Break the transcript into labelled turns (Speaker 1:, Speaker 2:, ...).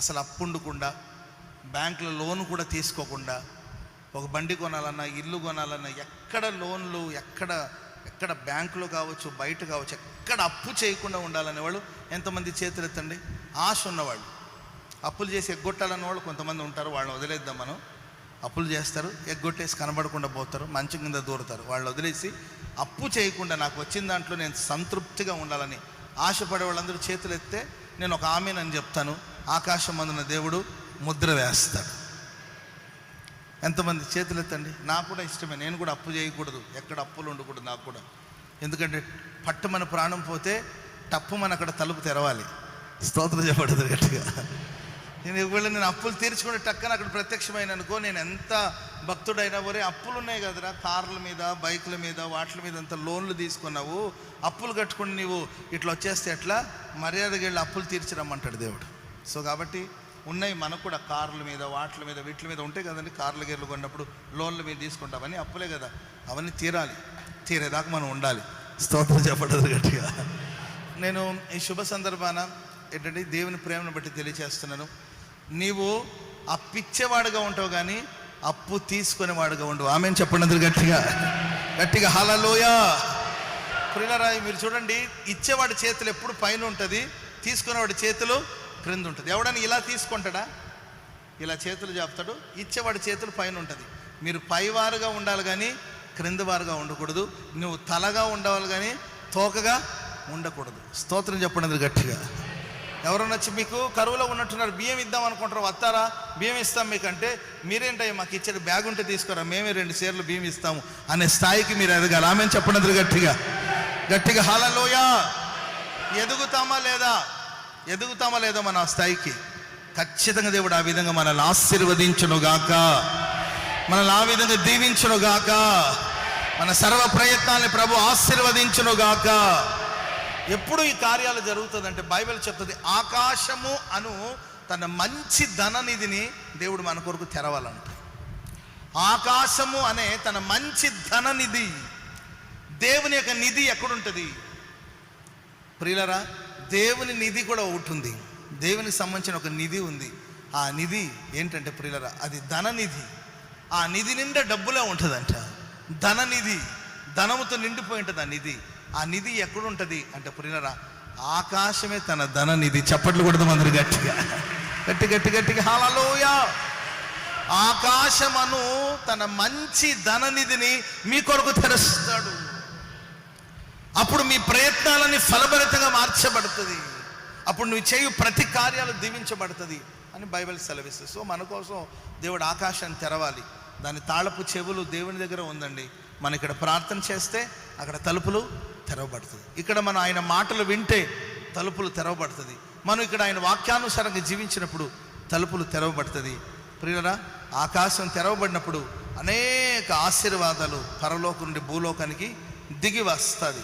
Speaker 1: అసలు అప్పు ఉండకుండా బ్యాంకులో లోన్ కూడా తీసుకోకుండా ఒక బండి కొనాలన్నా ఇల్లు కొనాలన్నా ఎక్కడ లోన్లు ఎక్కడ ఎక్కడ బ్యాంకులో కావచ్చు బయట కావచ్చు ఎక్కడ అప్పు చేయకుండా ఉండాలనే వాళ్ళు ఎంతమంది చేతులు ఎత్తండి ఆశ ఉన్నవాళ్ళు. అప్పులు చేసి ఎగ్గొట్టాలన్న వాళ్ళు కొంతమంది ఉంటారు వాళ్ళని వదిలేద్దాం మనం. అప్పులు చేస్తారు ఎగ్గొట్టేసి కనబడకుండా పోతారు మంచి కింద దూరుతారు. వాళ్ళు వదిలేసి అప్పు చేయకుండా నాకు వచ్చిన దాంట్లో నేను సంతృప్తిగా ఉండాలని ఆశపడే వాళ్ళందరూ చేతులు ఎత్తే నేను ఒక ఆమెనని చెప్తాను. ఆకాశం అందున దేవుడు ముద్ర వేస్తాడు. ఎంతమంది చేతులు ఎత్తండి నాకు కూడా ఇష్టమే. నేను కూడా అప్పు చేయకూడదు. ఎక్కడ అప్పులు ఉండకూడదు నాకు కూడా. ఎందుకంటే పట్టుమని ప్రాణం పోతే టప్పుమని అక్కడ తలుపు తెరవాలి. స్తోత్రం చెప్పబడదు గట్టిగా. నేను ఒకవేళ నేను అప్పులు తీర్చుకునే టక్కన అక్కడ ప్రత్యక్షమైన అనుకో నేను ఎంత భక్తుడైనా ఒరే అప్పులు ఉన్నాయి కదరా. కార్ల మీద బైకుల మీద వాటిల మీద అంత లోన్లు తీసుకున్నావు అప్పులు కట్టుకుని నీవు ఇట్లా వచ్చేస్తే ఎట్లా? మర్యాదగా వెళ్ళి అప్పులు తీర్చిరమ్మంటాడు దేవుడు. సో కాబట్టి ఉన్నాయి మనకు కూడా కార్ల మీద వాట్ల మీద వీటి మీద ఉంటాయి కదండి. కార్ల గేర్లు కొన్నప్పుడు లోన్ల మీద తీసుకుంటామని అప్పులే కదా. అవన్నీ తీరాలి. తీరేదాకా మనం ఉండాలి. స్తోత్రం చెప్పడదు గట్టిగా. నేను ఈ శుభ సందర్భాన ఏంటంటే దేవుని ప్రేమను బట్టి తెలియచేస్తున్నాను. నీవు అప్పిచ్చేవాడుగా ఉంటావు కానీ అప్పు తీసుకునేవాడుగా ఉండవు ఆమె చెప్పండి గట్టిగా. గట్టిగా హలలోయా ప్రియులరాయి మీరు చూడండి ఇచ్చేవాడి చేతులు ఎప్పుడు పైన ఉంటుంది తీసుకునేవాడి చేతులు క్రింద ఉంటుంది ఎవడని ఇలా తీసుకుంటాడా? ఇలా చేతులు చేపుతాడు ఇచ్చేవాడి చేతులు పైన ఉంటుంది మీరు పైవారుగా ఉండాలి కానీ క్రిందవారుగా ఉండకూడదు. నువ్వు తలగా ఉండవాలి కానీ తోకగా ఉండకూడదు. స్తోత్రం చెప్పండి గట్టిగా. ఎవరన్నా వచ్చి మీకు కరువులో ఉన్నట్టున్నారు బియ్యం ఇద్దాం అనుకుంటారు వస్తారా? బియ్యం ఇస్తాం మీకంటే మీరేంటయ్యా మాకు ఇచ్చేది బ్యాగ్ ఉంటే తీసుకురా? మేమే రెండు చీరలు బియ్యం ఇస్తాము అనే స్థాయికి మీరు ఎదగాలి. ఆమె చెప్పండి గట్టిగా. గట్టిగా. హాలలోయ ఎదుగుతామా లేదా? ఎదుగుతామా లేదో మన స్థాయికి ఖచ్చితంగా దేవుడు ఆ విధంగా మనల్ని ఆశీర్వదించును గాక మనల్ని ఆ విధంగా దీవించును గాక మన సర్వ ప్రయత్నాల్ని ప్రభు ఆశీర్వదించును గాక ఎప్పుడు ఈ కార్యాలు జరుగుతుందంటే బైబిల్ చెప్తుంది ఆకాశము అను తన మంచి ధననిధిని దేవుడు మన కొరకు తెరవాలంట. ఆకాశము అనే తన మంచి ధననిధి దేవుని యొక్క నిధి ఎక్కడుంటుంది? ప్రియులరా దేవుని నిధి కూడా ఒకటి ఉంది. దేవునికి సంబంధించిన ఒక నిధి ఉంది. ఆ నిధి ఏంటంటే ప్రియులరా అది ధననిధి ఆ నిధి నిండా డబ్బులే ఉంటుందంట. ధననిధి ధనముతో నిండిపోయి ఉంటుంది ఆ నిధి. ఆ నిధి ఎక్కడుంటుంది అంటే ప్రియులరా ఆకాశమే తన ధననిధి చప్పట్లు కొడదాం అందరు గట్టిగా. గట్టి గట్టి గట్టిగా. హాలలోయా ఆకాశమను తన మంచి ధననిధిని మీ కొరకు తెరుస్తాడు. అప్పుడు మీ ప్రయత్నాలని ఫలభరితంగా మార్చబడుతుంది. అప్పుడు నువ్వు చేయు ప్రతి కార్యాలు దీవించబడుతుంది అని బైబిల్ సెలవిస్తుంది. సో మన కోసం దేవుడు ఆకాశాన్ని తెరవాలి. దాని తాళపు చెవులు దేవుని దగ్గర ఉందండి. మనం ఇక్కడ ప్రార్థన చేస్తే అక్కడ తలుపులు తెరవబడుతుంది. ఇక్కడ మనం ఆయన మాటలు వింటే తలుపులు తెరవబడుతుంది. మనం ఇక్కడ ఆయన వాక్యానుసారంగా జీవించినప్పుడు తలుపులు తెరవబడుతుంది. ప్రియులరా ఆకాశం తెరవబడినప్పుడు అనేక ఆశీర్వాదాలు పరలోకం నుండి భూలోకానికి దిగి వస్తుంది.